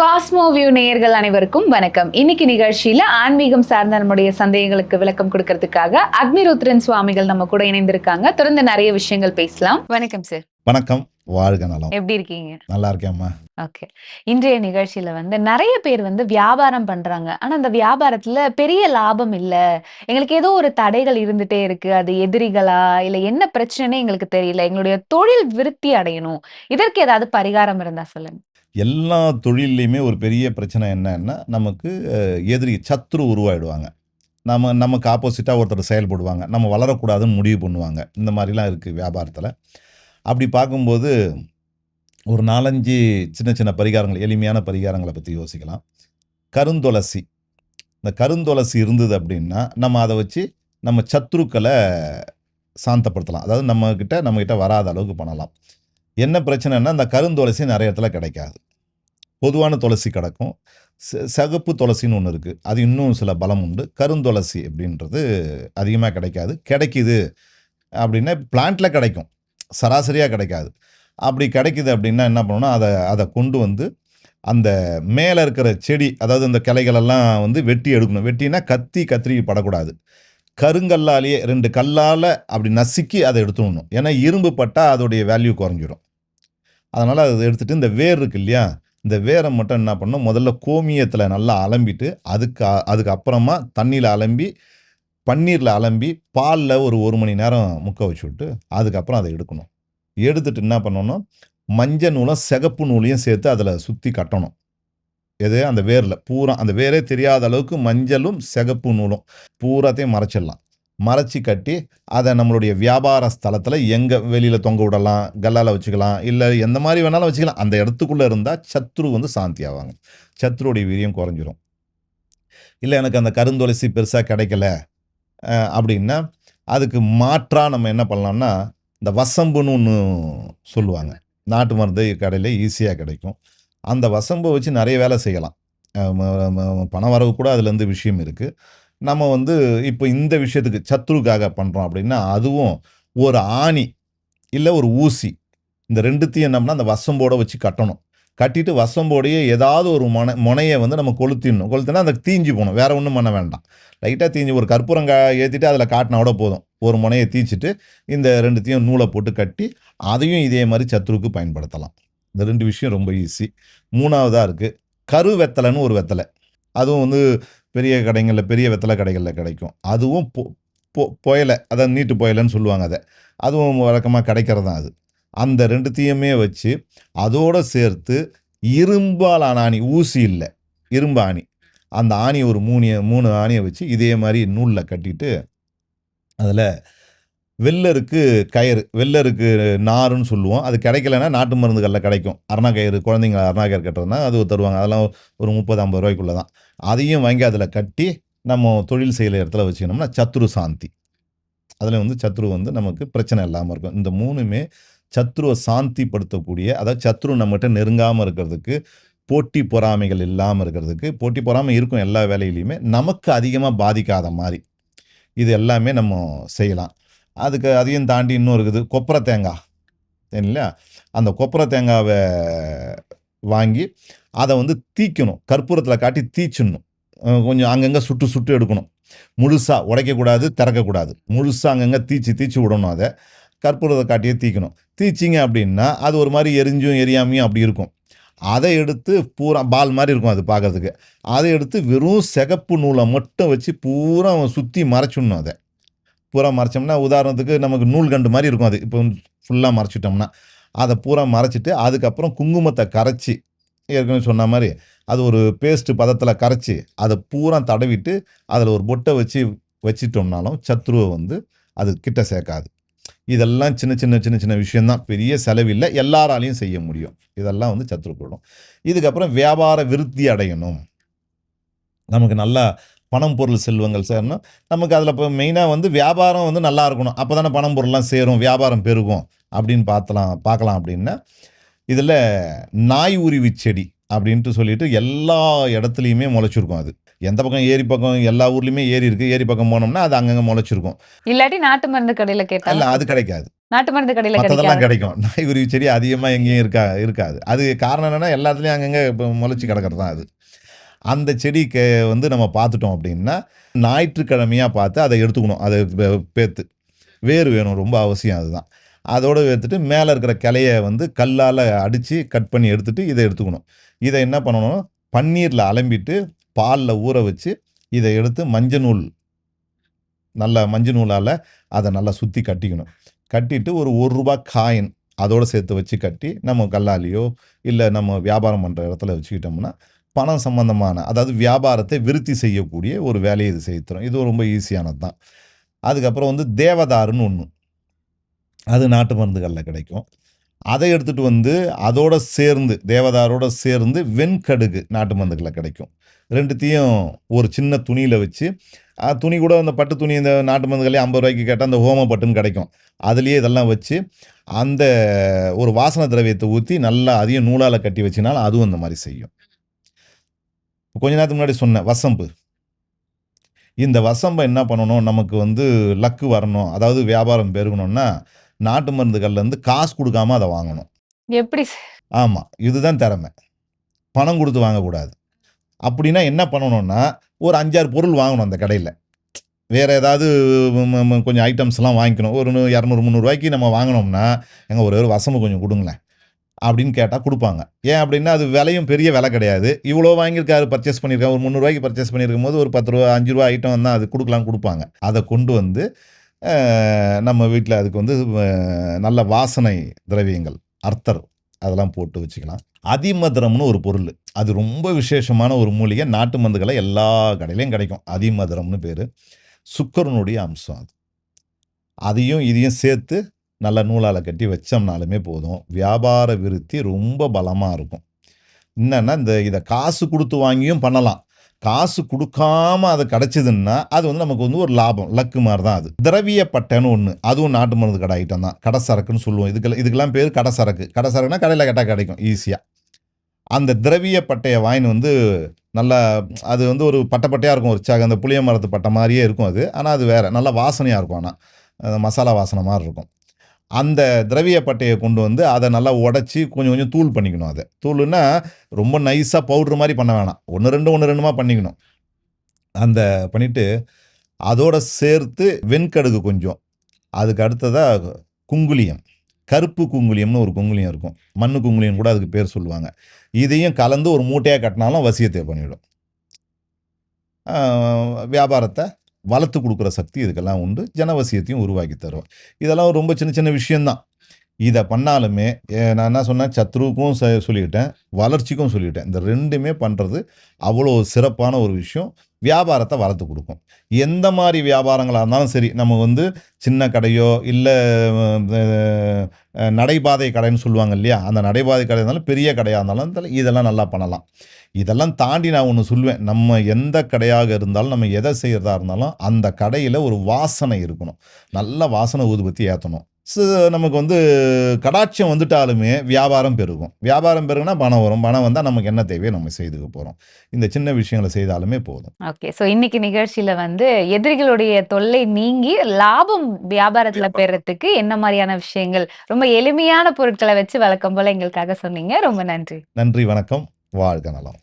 Cosmo view நேயர்கள் அனைவருக்கும் வணக்கம். இன்னைக்கு நிகழ்ச்சியில ஆன்மீகம் சார்ந்த நம்முடைய சந்தேகங்களுக்கு விளக்கம் கொடுக்கறதுக்காக அக்னிருத்ரன் சுவாமிகள் நம்ம கூட இணைந்திருக்காங்க. தொடர்ந்து நிறைய விஷயங்கள் பேசலாம். வணக்கம் சார். வணக்கம். வாழ்க நலம். எப்படி இருக்கீங்க? நல்லா இருக்கேம்மா ஓகே. இன்றைய நிகழ்ச்சியில வந்து நிறைய பேர் வந்து வியாபாரம் பண்றாங்க. ஆனா அந்த வியாபாரத்துல பெரிய லாபம் இல்ல. எங்களுக்கு ஏதோ ஒரு தடைகள் இருந்துட்டே இருக்கு. அது எதிரிகளா? இல்ல என்ன பிரச்சனைன்னு எங்களுக்கு தெரியல. எங்களுடைய தொழில் விருத்தி அடையணும். இதற்கு ஏதாவது பரிகாரம் இருந்தா சொல்லுங்க. எல்லா தொழில்லையுமே ஒரு பெரிய பிரச்சனை என்னன்னா நமக்கு எதிரி சத்ரு உருவாயிடுவாங்க. நம்ம நமக்கு ஆப்போசிட்டாக ஒருத்தர் செயல்படுவாங்க. நம்ம வளரக்கூடாதுன்னு முடிவு பண்ணுவாங்க. இந்த மாதிரிலாம் இருக்குது வியாபாரத்தில். அப்படி பார்க்கும்போது ஒரு நாலஞ்சு சின்ன சின்ன பரிகாரங்கள் எளிமையான பரிகாரங்களை பற்றி யோசிக்கலாம். கருந்துளசி. இந்த கருந்துளசி இருந்தது அப்படின்னா நம்ம அதை வச்சு நம்ம சத்ருக்களை சாந்தப்படுத்தலாம். அதாவது நம்மக்கிட்ட நம்மக்கிட்ட வராத அளவுக்கு பண்ணலாம். என்ன பிரச்சனைன்னா இந்த கருந்துளசி நிறைய இடத்துல கிடைக்காது. பொதுவான துளசி கிடக்கும். ச- சகப்பு துளசின்னு ஒன்று இருக்குது அது இன்னும் சில பலம் உண்டு. கருந்துளசி அப்படின்றது அதிகமாக கிடைக்காது. கிடைக்குது அப்படின்னா பிளான்ட்டில் கிடைக்கும். சராசரியாக கிடைக்காது. அப்படி கிடைக்குது அப்படின்னா என்ன பண்ணணும்னா அதை அதை கொண்டு வந்து அந்த மேலே இருக்கிற செடி அதாவது இந்த கிளைகளெல்லாம் வந்து வெட்டி எடுக்கணும். வெட்டினா கத்தி கத்திரி படக்கூடாது. கருங்கல்லாலேயே ரெண்டு கல்லால் அப்படி நசுக்கி அதை எடுத்துடணும். ஏன்னா இரும்பு பட்டால் அதோடைய வேல்யூ குறைஞ்சிடும் அதனால் அதை எடுத்துகிட்டு இந்த வேர் இருக்கு இல்லையா இந்த வேரை மட்டும் என்ன பண்ணணும் முதல்ல கோமியத்தில் நல்லா அலம்பிட்டு அதுக்கு அதுக்கப்புறமா அதுக்கு அப்புறமா தண்ணியில் அலம்பி பன்னீரில் அலம்பி பாலில் ஒரு ஒரு மணி நேரம் முக்க வச்சு விட்டு அதுக்கப்புறம் அதை எடுக்கணும். எடுத்துட்டு என்ன பண்ணணும்? மஞ்சள் நூலும் சிகப்பு நூலையும் சேர்த்து அதில் சுற்றி கட்டணும். எது? அந்த வேரில். பூரா அந்த வேரே தெரியாத அளவுக்கு மஞ்சளும் சிகப்பு நூலும் பூராத்தையும் மறைச்சிடலாம். மறைச்சி கட்டி அதை நம்மளுடைய வியாபார ஸ்தலத்தில் எங்கே வெளியில் தொங்க விடலாம் கல்லால் வச்சுக்கலாம் இல்லை எந்த மாதிரி வேணாலும் வச்சுக்கலாம். அந்த இடத்துக்குள்ளே இருந்தால் சத்ரு வந்து சாந்தி ஆவாங்க. சத்ருடைய வீரியம் குறைஞ்சிரும். இல்லை எனக்கு அந்த கருந்துளசி பெருசாக கிடைக்கல அப்படின்னா அதுக்கு மாற்றாக நம்ம என்ன பண்ணலாம்னா இந்த வசம்புன்னு ஒன்று சொல்லுவாங்க. நாட்டு மருந்து கடையில் ஈஸியாக கிடைக்கும். அந்த வசம்பை வச்சு நிறைய வேலை செய்யலாம். பண வரவு கூட அதுலேருந்து விஷயம் இருக்குது நம்ம வந்து இப்போ இந்த விஷயத்துக்கு சத்ருக்காக பண்ணுறோம் அப்படின்னா அதுவும் ஒரு ஆணி இல்லை ஒரு ஊசி. இந்த ரெண்டுத்தையும் என்னம்னா அந்த வசம்போட வச்சு கட்டணும். கட்டிட்டு வசம்போடையே ஏதாவது ஒரு முனை முனையை வந்து நம்ம கொளுத்திடணும். கொளுத்தினா அந்த தீஞ்சு போகணும். வேறு ஒன்றும் பண்ண வேண்டாம். லைட்டாக தீஞ்சு ஒரு கற்பூரம் ஏற்றிட்டு அதில் காட்டினா கூட போதும். ஒரு முனையை தீச்சிட்டு இந்த ரெண்டுத்தையும் நூலை போட்டு கட்டி அதையும் இதே மாதிரி சத்ருக்கு பயன்படுத்தலாம். இந்த ரெண்டு விஷயம் ரொம்ப ஈஸி மூணாவதாக இருக்குது கரு வெத்தலைன்னு ஒரு வெத்தலை. அதுவும் வந்து பெரிய கடைகளில் பெரிய வெத்தலை கடைகளில் கிடைக்கும். அதுவும் பொ பொ- புயலை அதை நீட்டு புயலைன்னு சொல்லுவாங்க அதை. அதுவும் வழக்கமாக கிடைக்கிறது தான் அது. அந்த ரெண்டுத்தையுமே வச்சு அதோடு சேர்த்து இரும்பால் ஆன ஆணி ஊசி இல்லை இரும்பு ஆணி. அந்த ஆணி ஒரு மூணு மூணு ஆணியை வச்சு இதே மாதிரி நூலில் கட்டிட்டு அதில் வெள்ளருக்கு கயிறு வெள்ளருக்கு நாருன்னு சொல்லுவோம். அது கிடைக்கலன்னா நாட்டு மருந்துகளில் கிடைக்கும். அருணா கயிறு குழந்தைங்க அருணா கயிறு கட்டுறதுனா அது தருவாங்க. அதெல்லாம் ஒரு முப்பது ஐம்பது ரூபாய்க்குள்ளே தான். அதையும் வாங்கி அதில் கட்டி நம்ம தொழில் செய்கிற இடத்துல வச்சுக்கணும்னா சத்ரு சாந்தி. அதில் வந்து சத்ரு வந்து நமக்கு பிரச்சனை இல்லாமல் இருக்கும். இந்த மூணுமே சத்ருவை சாந்திப்படுத்தக்கூடிய அதாவது சத்ரு நம்மகிட்ட நெருங்காமல் இருக்கிறதுக்கு போட்டி பொறாமைகள் இல்லாமல் இருக்கிறதுக்கு போட்டி பொறாமை இருக்கும் எல்லா வேலையிலையுமே நமக்கு அதிகமாக பாதிக்காத மாதிரி. இது எல்லாமே நம்ம செய்யலாம். அதுக்கு அதையும் தாண்டி இன்னும் இருக்குது கொப்பரை தேங்காய் இல்லையா அந்த கொப்பரை தேங்காவை வாங்கி அதை வந்து தீக்கணும். கற்பூரத்தில் காட்டி தீச்சிடணும். கொஞ்சம் அங்கங்கே சுட்டு சுட்டு எடுக்கணும். முழுசாக உடைக்கக்கூடாது திறக்கக்கூடாது. முழுசாக அங்கங்கே தீச்சு தீச்சு விடணும் அதை. கற்பூரத்தை காட்டியே தீக்கணும். தீச்சிங்க அப்படின்னா அது ஒரு மாதிரி எரிஞ்சும் எரியாமையும் அப்படி இருக்கும். அதை எடுத்து பூரா பால் மாதிரி இருக்கும் அது பார்க்கறதுக்கு. அதை எடுத்து வெறும் சிகப்பு நூலை மட்டும் வச்சு பூரா சுற்றி மறைச்சிடணும் அதை. பூரா மறைச்சோம்னா உதாரணத்துக்கு நமக்கு நூல்கண்டு மாதிரி இருக்கும் அது. இப்போ ஃபுல்லாக மறைச்சிட்டோம்னா. அதை பூரா மறைச்சிட்டு அதுக்கப்புறம் குங்குமத்தை கரைச்சி ஏற்கனவே சொன்ன மாதிரி அது ஒரு பேஸ்ட்டு பதத்தில் கரைச்சி அதை பூரா தடவிட்டு அதில் ஒரு பொட்டை வச்சு வச்சிட்டோம்னாலும் சத்ருவை வந்து அது கிட்ட சேர்க்காது. இதெல்லாம் சின்ன சின்ன சின்ன சின்ன விஷயம்தான். பெரிய செலவில்லை எல்லாராலையும் செய்ய முடியும். இதெல்லாம் வந்து சத்ரு போடும். இதுக்கப்புறம் வியாபார விருத்தி அடையணும். நமக்கு நல்லா பணம் பொருள் செல்வங்கள் சேரணும் நமக்கு அதில் இப்போ மெயினாக வந்து வியாபாரம் வந்து நல்லா இருக்கணும் அப்போ தானே பணம் பொருள்லாம் சேரும் வியாபாரம் பெருகும் அப்படின்னு பார்த்தலாம் பார்க்கலாம் அப்படின்னா இதில் நாய் உருவி செடி அப்படின்ட்டு சொல்லிட்டு எல்லா இடத்துலையுமே முளைச்சிருக்கும் அது எந்த பக்கம் ஏரி பக்கம் எல்லா ஊர்லேயுமே ஏரி இருக்குது ஏரி பக்கம் போனோம்னா அது அங்கங்கே முளைச்சிருக்கும் இல்லாட்டி நாட்டு மருந்து கடையில இல்லை கேட்டாலும் அது கிடைக்காது நாட்டு மருந்து கடையில கிடைக்காது. கிடைக்கும். நாய்க்குருவி செடி அதிகமா எங்கேயும் இருக்கா இருக்காது. அது காரணம் என்னன்னா, எல்லா இடத்துலயும் அங்கங்க இப்ப முளைச்சு கிடக்கிறது தான் அது. அந்த செடிக்கு வந்து நம்ம பார்த்துட்டோம் அப்படின்னா, ஞாயிற்றுக்கிழமையாக பார்த்து அதை எடுத்துக்கணும். அதை பேத்து. வேர் வேணும் ரொம்ப அவசியம் அதுதான். அதோடு எடுத்துட்டு மேலே இருக்கிற கிளைய வந்து கல்லால் அடித்து கட் பண்ணி எடுத்துகிட்டு இதை எடுத்துக்கணும். இதை என்ன பண்ணணும், பன்னீரில் அலம்பிட்டு, பாலில் ஊற வச்சு, இதை எடுத்து மஞ்சள் நூல் நல்லா மஞ்சள் நூலால் அதை நல்லா சுற்றி கட்டிக்கணும். கட்டிட்டு ஒரு ஒரு ரூபா காயின் அதோடு சேர்த்து வச்சு கட்டி, நம்ம கல்லாலேயோ, இல்லை நம்ம வியாபாரம் பண்ணுற இடத்துல வச்சுக்கிட்டோம்னா, பணம் சம்பந்தமான அதாவது வியாபாரத்தை விருத்தி செய்யக்கூடிய ஒரு வேலையை இது செய்து தரும். இது ரொம்ப ஈஸியானது தான். அதுக்கப்புறம் வந்து தேவதாருன்னு ஒன்று அது நாட்டு மருந்துகளில் கிடைக்கும். அதை எடுத்துட்டு வந்து அதோட சேர்ந்து தேவதாரோட சேர்ந்து வெண்கடுகு நாட்டு மருந்துகளில் கிடைக்கும். ரெண்டுத்தையும் ஒரு சின்ன துணியில் வச்சு, துணி கூட அந்த பட்டு துணி இந்த நாட்டு மருந்துகளே ஐம்பது ரூபாய்க்கு கேட்டால் அந்த ஹோம பட்டுன்னு கிடைக்கும். அதுலேயே இதெல்லாம் வச்சு, அந்த ஒரு வாசன திரவியத்தை ஊற்றி நல்லா அதையும் நூலால் கட்டி வச்சினாலும் அதுவும் அந்த மாதிரி செய்யும். கொஞ்ச நேரத்துக்கு முன்னாடி சொன்னேன் வசம்பு. இந்த வசம்ப என்ன பண்ணணும், நமக்கு வந்து லக்கு வரணும், அதாவது வியாபாரம் பெருகணும்னா, நாட்டு மருந்துகள்லேருந்து காசு குடுக்காம அத வாங்கணும். எப்படி ஸ் ஆமா. இதுதான் திறமை. பணம் குடுத்து வாங்கக்கூடாது. அப்படின்னா என்ன பண்ணணும்னா, ஒரு 5, 6 பொருள் வாங்கணும் அந்த கடையில. வேற ஏதாவது கொஞ்சம் ஐட்டம்ஸ்லாம் வாங்கிக்கணும். ஒரு 200, 300 நம்ம வாங்குனோம்னா, "ஏங்க ஒரே ஒரு வசம்பு கொஞ்சம் குடுங்களேன்." அப்படின்னு கேட்டால் கொடுப்பாங்க ஏன் அப்படின்னா, அது விலையும் பெரிய விலை கிடையாது. இவ்வளோ வாங்கியிருக்காரு, பர்ச்சேஸ் பண்ணியிருக்காரு. ஒரு ரூ. 300க்கு பர்ச்சேஸ் பண்ணியிருக்கும்போது, ஒரு பத்து ரூபா அஞ்சு ரூபா ஐட்டம் தான் அது கொடுக்கலாம் கொடுப்பாங்க அதை கொண்டு வந்து, நம்ம வீட்டில் அதுக்கு வந்து நல்ல வாசனை திரவியங்கள், அர்த்தர் அதெல்லாம் போட்டு வச்சுக்கலாம். அதிமதுரம்னு ஒரு பொருள் அது ரொம்ப விசேஷமான ஒரு மூலிகை. நாட்டு மருந்துகள்ல எல்லா கடையிலையும் கிடைக்கும். அதிமதுரம்னு பேர் சுக்கரனுடைய அம்சம் அது. அதையும் இதையும் சேர்த்து நல்ல நூலால் கட்டி வச்சோம்னாலுமே போதும். வியாபார விருத்தி ரொம்ப பலமாக இருக்கும். என்னென்னா இந்த இதை காசு கொடுத்து வாங்கியும் பண்ணலாம். காசு கொடுக்காம அது கிடச்சிதுன்னா அது வந்து நமக்கு வந்து ஒரு லாபம். லக்கு மாதிரி தான் அது. திரவிய பட்டைன்னு ஒன்று அதுவும் நாட்டு மருந்து கடை ஐட்டம் தான். கடை சரக்குன்னு சொல்லுவோம். இதுக்கெல்லாம் இதுக்கெல்லாம் பேர் கடை சரக்கு. கடை சரக்குனா கடையில் கேட்டால் கிடைக்கும் ஈஸியாக அந்த திரவிய பட்டையை வாங்கின்னு வந்து நல்லா அது வந்து ஒரு பட்டை இருக்கும். ஒரு சாக அந்த புளிய மரத்து பட்டை மாதிரியே இருக்கும் அது. ஆனால் அது வேற. நல்லா வாசனையாக இருக்கும் ஆனால் மசாலா வாசனை மாதிரி இருக்கும். அந்த திரவிய பட்டையை கொண்டு வந்து அதை நல்லா உடச்சி கொஞ்சம் கொஞ்சம் தூள் பண்ணிக்கணும் அதை தூள்னா ரொம்ப நைஸாக பவுட்ரு மாதிரி பண்ண வேணாம். 1, 2 1, 2மா பண்ணிக்கணும். அந்த பண்ணிவிட்டு அதோட சேர்த்து வெண்கடுகு கொஞ்சம். அதுக்கு அடுத்ததாக குங்குலியம். கருப்பு குங்குலியம்னு ஒரு குங்குலியம் இருக்கும். மண்ணு குங்குலியம் கூட அதுக்கு பேர் சொல்லுவாங்க. இதையும் கலந்து ஒரு மூட்டையாக கட்டினாலும் வசியத்தை பண்ணிவிடும் வியாபாரத்தை வளர்த்து கொடுக்குற சக்தி இதுக்கெல்லாம் உண்டு. ஜனவசியத்தையும் உருவாக்கி தரும். இதெல்லாம் ரொம்ப சின்ன சின்ன விஷயம் தான். பண்ணாலுமே, நான் என்ன சொன்னேன், சத்ருவுக்கும் ச வளர்ச்சிக்கும் சொல்லிட்டேன். இந்த ரெண்டுமே பண்ணுறது அவ்வளோ சிறப்பான ஒரு விஷயம். வியாபாரத்தை வளர்த்து கொடுக்கும் எந்த மாதிரி வியாபாரங்களாக இருந்தாலும் சரி, நம்ம வந்து சின்ன கடையோ, இல்லை நடைபாதை கடைன்னு சொல்லுவாங்க இல்லையா? அந்த நடைபாதை கடை இருந்தாலும், பெரிய கடையாக இருந்தாலும் இதெல்லாம் நல்லா பண்ணலாம். இதெல்லாம் தாண்டி நான் ஒன்று சொல்லுவேன். நம்ம எந்த கடையாக இருந்தாலும், நம்ம எதை செய்கிறதா இருந்தாலும், அந்த கடையில் ஒரு வாசனை இருக்கணும். நல்ல வாசனை ஊதுபத்தி ஏற்றணும் நமக்கு வந்து கடாட்சம் வந்துட்டாலுமே வியாபாரம் பெருகும். வியாபாரம் பெருகுனா பணம் வரும். பணம் வந்தா நமக்கு என்ன தேவையோ நம்ம செய்துக்க போறோம். இந்த சின்ன விஷயங்கள செய்தாலுமே போதும். ஓகே. ஸோ இன்னைக்கு நிகழ்ச்சியில வந்து எதிரிகளுடைய தொல்லை நீங்கி லாபம் வியாபாரத்துல பெறத்துக்கு என்ன மாரியான விஷயங்கள், ரொம்ப எளிமையான பொருட்கள வச்சு வழக்கம் போல எங்களுக்காக சொன்னீங்க. ரொம்ப நன்றி. நன்றி, வணக்கம். வாழ்க நலம்.